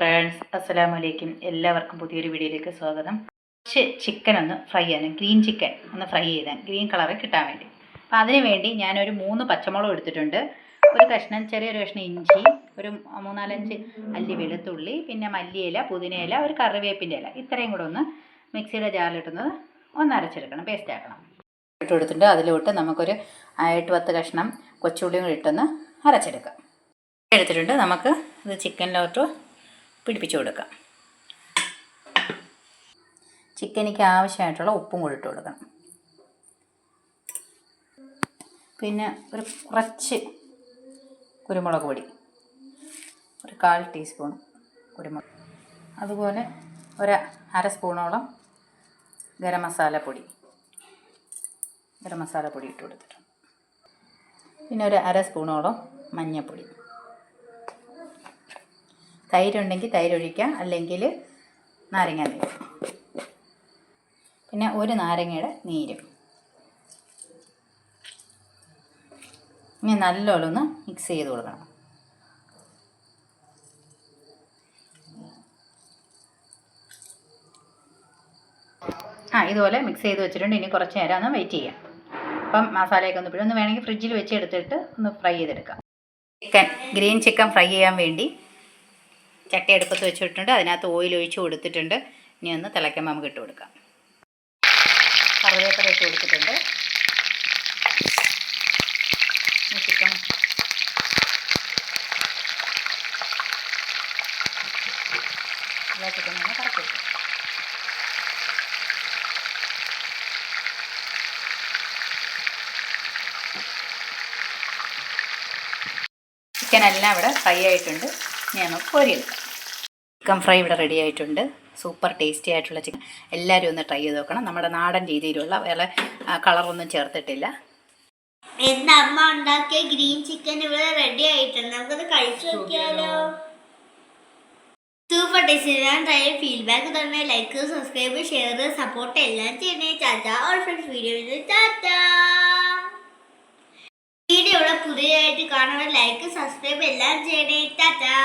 Friends അസ്സലാമു അലൈക്കും എല്ലാവർക്കും പുതിയൊരു വീഡിയോയിലേക്ക് സ്വാഗതം. കുറച്ച് ചിക്കൻ ഒന്ന് ഫ്രൈ ചെയ്യാനും ഗ്രീൻ ചിക്കൻ ഒന്ന് ഫ്രൈ ചെയ്താൽ ഗ്രീൻ കളറ് കിട്ടാൻ വേണ്ടി. അപ്പം അതിന് വേണ്ടി ഞാനൊരു മൂന്ന് പച്ചമുളക് എടുത്തിട്ടുണ്ട്. ഒരു കഷ്ണം ചെറിയൊരു കഷ്ണം ഇഞ്ചി ഒരു മൂന്നാലഞ്ച് അല്ലി വെളുത്തുള്ളി പിന്നെ മല്ലിയില പുതിനയില ഒരു കറിവേപ്പിന്റെ ഇല. ഇത്രയും കൂടെ ഒന്ന് മിക്സിയുടെ ജാറിലിട്ടുന്നത് ഒന്ന് അരച്ചെടുക്കണം പേസ്റ്റ് ആക്കണം. ഇട്ട് അതിലോട്ട് നമുക്കൊരു എട്ട് പത്ത് കഷ്ണം കൊച്ചുള്ളിയും കൂടി ഇട്ടൊന്ന് അരച്ചെടുക്കാം. എടുത്തിട്ടുണ്ട്. നമുക്ക് ഇത് ചിക്കനിലോട്ട് പിടിപ്പിച്ച് കൊടുക്കാം ചിക്കനിക്ക് ആവശ്യമായിട്ടുള്ള ഉപ്പും കൂടി ഇട്ട് കൊടുക്കണം. പിന്നെ ഒരു കുറച്ച് കുരുമുളക് പൊടി ഒരു കാൽ ടീസ്പൂൺ കുരുമുളക്. അതുപോലെ ഒരു അര സ്പൂണോളം ഗരം മസാല പൊടി ഗരം മസാല പൊടി ഇട്ട് കൊടുത്തിട്ടുണ്ട്. പിന്നെ ഒരു അര സ്പൂണോളം മഞ്ഞൾപ്പൊടി. തൈരുണ്ടെങ്കിൽ തൈര് ഒഴിക്കാം അല്ലെങ്കിൽ നാരങ്ങ നീര്. പിന്നെ ഒരു നാരങ്ങയുടെ നീര്. ഇനി നല്ലോണം ഒന്ന് മിക്സ് ചെയ്ത് കൊടുക്കണം. ആ ഇതുപോലെ മിക്സ് ചെയ്ത് വെച്ചിട്ടുണ്ട്. ഇനി കുറച്ച് നേരം ഒന്ന് വെയിറ്റ് ചെയ്യാം. അപ്പം മസാലയൊക്കെ ഒന്ന് പിടി ഒന്ന് വേണമെങ്കിൽ ഫ്രിഡ്ജിൽ വെച്ച് എടുത്തിട്ട് ഒന്ന് ഫ്രൈ ചെയ്തെടുക്കാം. ചിക്കൻ ഗ്രീൻ ചിക്കൻ ഫ്രൈ ചെയ്യാൻ വേണ്ടി ചട്ടി അടുപ്പത്ത് വെച്ചിട്ടുണ്ട്. അതിനകത്ത് ഓയിൽ ഒഴിച്ച് കൊടുത്തിട്ടുണ്ട്. ഇനി ഒന്ന് തിളയ്ക്കുമ്പോൾ നമുക്ക് ഇട്ട് കൊടുക്കാം. കറിവേപ്പില ഇട്ട് കൊടുത്തിട്ടുണ്ട്. ചിക്കൻ. ചിക്കൻ ചിക്കനും കറക്കി വെക്കാം ചിക്കൻ എല്ലാം ഇവിടെ ഫ്രൈ ആയിട്ടുണ്ട്. ഞാൻ കോരിയെടുക്കാം ചിക്കൻ ഫ്രൈ ഇവിടെ റെഡി ആയിട്ടുണ്ട്. സൂപ്പർ ടേസ്റ്റി ആയിട്ടുള്ള ചിക്കൻ. എല്ലാവരും ഒന്ന് ട്രൈ ചെയ്ത് നോക്കണം. നമ്മുടെ നാടൻ രീതിയിലുള്ള വേറെ കളറൊന്നും ചേർത്തിട്ടില്ല. അമ്മ ഉണ്ടാക്കിയ ഗ്രീൻ ചിക്കൻ ഇവിടെ കഴിച്ചു സൂപ്പർ ടേസ്റ്റ് ഞാൻ ട്രൈ ഫീഡ്ബാക്ക് തന്നെ. ലൈക്ക് സബ്സ്ക്രൈബ് ഷെയർ സപ്പോർട്ട് എല്ലാം ചെയ്യണേ. ചാച്ചാ ഓൾ ഫ്രണ്ട്സ് വീഡിയോ ചാച്ചാ പുതിയതായിട്ട് കാണുന്ന ലൈക്ക് സബ്സ്ക്രൈബ് എല്ലാം ചെയ്യണേ. ചാച്ചാ